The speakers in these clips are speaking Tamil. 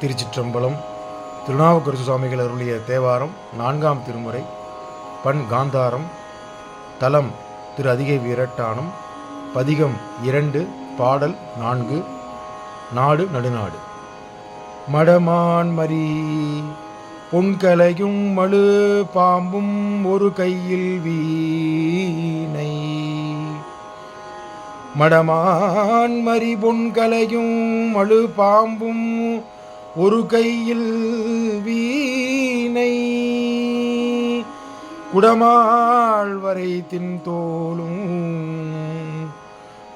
திருச்சிற்றம்பலம் திருநாவுக்கரசு சுவாமிகள் அருளிய தேவாரம் நான்காம் திருமுறை பண் காந்தாரம் தலம் திரு அதிகை வீரட்டானம் பதிகம் இரண்டு பாடல் நான்கு நாடு நடுநாடு. மடமான்மரி பொன்கலையும் மழு பாம்பும் ஒரு கையில் வீணை. மடமான்மரி பொன்கலையும் மழு பாம்பும் ஒரு கையில் வீணை குடமாள் வரை தின்தோளும்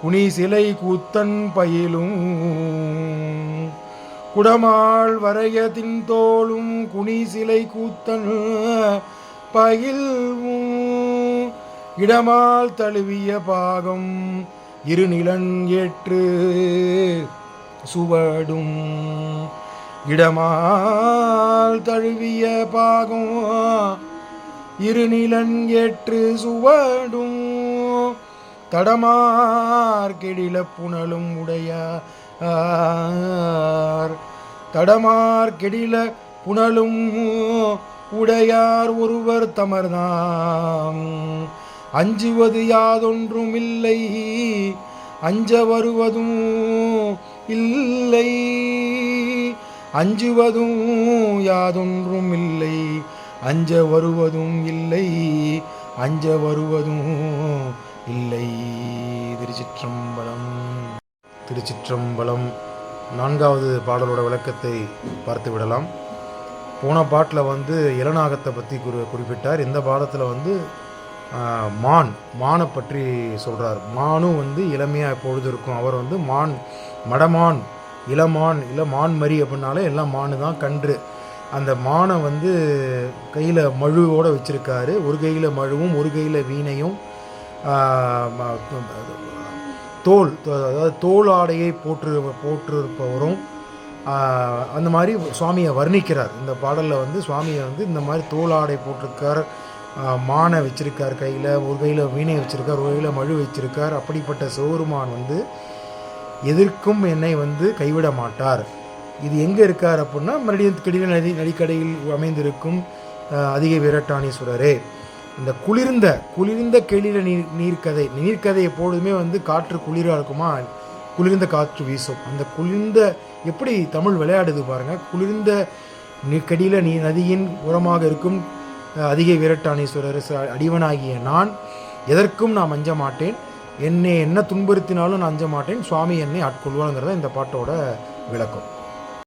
குனி சிலை கூத்தன் பயிலும். குடமாள் வரைய தின்தோளும் குனி சிலை கூத்தன் பயில்வும். இடமால் தழுவிய பாகம் இருநிலன் ஏற்று சுவடும். இடமால் தழுவிய பாகம் இருநிலன் ஏற்று சுவடும் தடமார் கெடில புனலும் உடையார். தடமார் கெடில புனலும் உடையார் ஒருவர் தமர்தாம் அஞ்சுவது யாதொன்றுமில்லை அஞ்ச வருவதும் இல்லை. அஞ்சுவதும் யாதொன்றும் இல்லை. அஞ்ச வருவதும் இல்லை. அஞ்ச வருவதும் இல்லை. திருச்சிற்றம்பலம். திருச்சிற்றம்பலம். நான்காவது பாடலோட விளக்கத்தை பார்த்து விடலாம். போன பாட்டில் வந்து இளநாகத்தை பற்றி குறி குறிப்பிட்டார். இந்த பாடத்தில் வந்து மான் மானை பற்றி சொல்கிறார் மானும் வந்து இளமையாக எப்பொழுது இருக்கும். அவர் வந்து மான் மடமான் இளமான் இல்லை மான் மரி அப்படின்னாலே எல்லாம் மானு தான் கன்று. அந்த மானை வந்து கையில் மழுவோடு வச்சுருக்காரு. ஒரு கையில் மழுவும் ஒரு கையில் வீணையும் தோல் அதாவது தோல் ஆடையை போற்று போற்றிருப்பவரும் அந்த மாதிரி சுவாமியை வர்ணிக்கிறார். இந்த பாடலில் வந்து சுவாமியை வந்து இந்த மாதிரி தோல் ஆடை போட்டிருக்கார். மானை வச்சுருக்கார் கையில் ஒரு கையில் வீணை வச்சுருக்கார் ஒரு கையில் மழு வச்சுருக்கார். அப்படிப்பட்ட சிவருமான் வந்து எதற்கும் என்னை வந்து கைவிட மாட்டார். இது எங்கே இருக்கார் அப்படின்னா மறுபடியும் கிடில நதி நதிக்கடையில் அமைந்திருக்கும் அதிக வீரட்டானீஸ்வரரே. இந்த குளிர்ந்த குளிர்ந்த கெளிர நீர் நீர்க்கதை நீர்க்கதை எப்பொழுதுமே வந்து காற்று குளிராக இருக்குமா? குளிர்ந்த காற்று வீசும். அந்த குளிர்ந்த எப்படி தமிழ் விளையாடுது பாருங்கள் குளிர்ந்த நீ நீ நதியின் உரமாக இருக்கும் அதிக வீரட்டானீஸ்வரர் அடிவனாகிய நான் எதற்கும் நான் அஞ்ச மாட்டேன். என்னை என்ன துன்புறுத்தினாலும் நான் அஞ்ச மாட்டேன். சுவாமி என்னை ஆட்கொள்வாங்கிறத இந்த பாட்டோட விளக்கம்.